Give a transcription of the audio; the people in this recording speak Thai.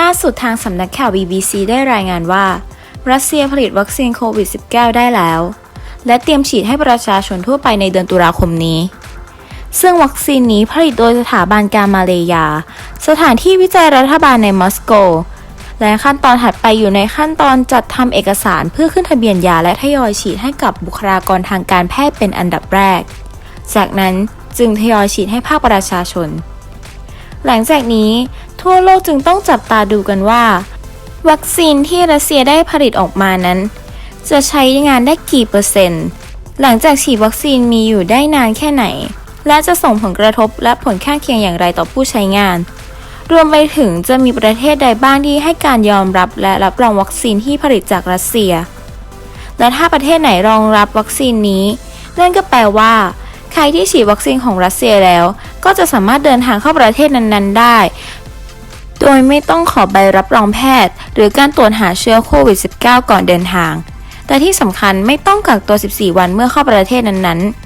ล่าสุดทางสำนักข่าว BBC ได้รายงานว่า รัสเซียผลิตวัคซีนโควิด -19 ได้แล้ว และเตรียมฉีดให้ประชาชนทั่วไปในเดือนตุลาคมนี้ ซึ่งวัคซีนนี้ผลิตโดยสถาบันการมาเลยา สถานที่วิจัยรัฐบาลในมอสโก และขั้นตอนถัดไปอยู่ในขั้นตอนจัดทำเอกสารเพื่อขึ้นทะเบียนยาและทยอยฉีดให้กับบุคลากรทางการแพทย์เป็นอันดับแรก จากนั้นจึงทยอยฉีดให้ภาคประชาชนหลังจากนี้ ทั่วโลกจึงต้องจับตาดูกันว่า วัคซีนที่รัสเซียได้ผลิตออกมานั้น จะใช้งานได้กี่เปอร์เซ็นต์ หลังจากฉีดวัคซีนมีอยู่ได้นานแค่ไหน และจะส่งผลกระทบและผลข้างเคียงอย่างไรต่อผู้ใช้งาน รวมไปถึงจะมีประเทศใดบ้างที่ให้การยอมรับและรับรองวัคซีนที่ผลิตจากรัสเซีย และถ้าประเทศไหนรองรับวัคซีนนี้ นั่นก็แปลว่าใครที่ฉีดวัคซีนของรัสเซียแล้ว ก็จะสามารถเดินทางเข้าประเทศนั้น ๆ ได้ โดยไม่ต้องขอใบรับรองแพทย์ หรือการตรวจหาเชื้อโควิด -19 ก่อนเดินทาง แต่ที่สำคัญไม่ต้องกักตัว 14 วันเมื่อเข้าประเทศนั้นๆ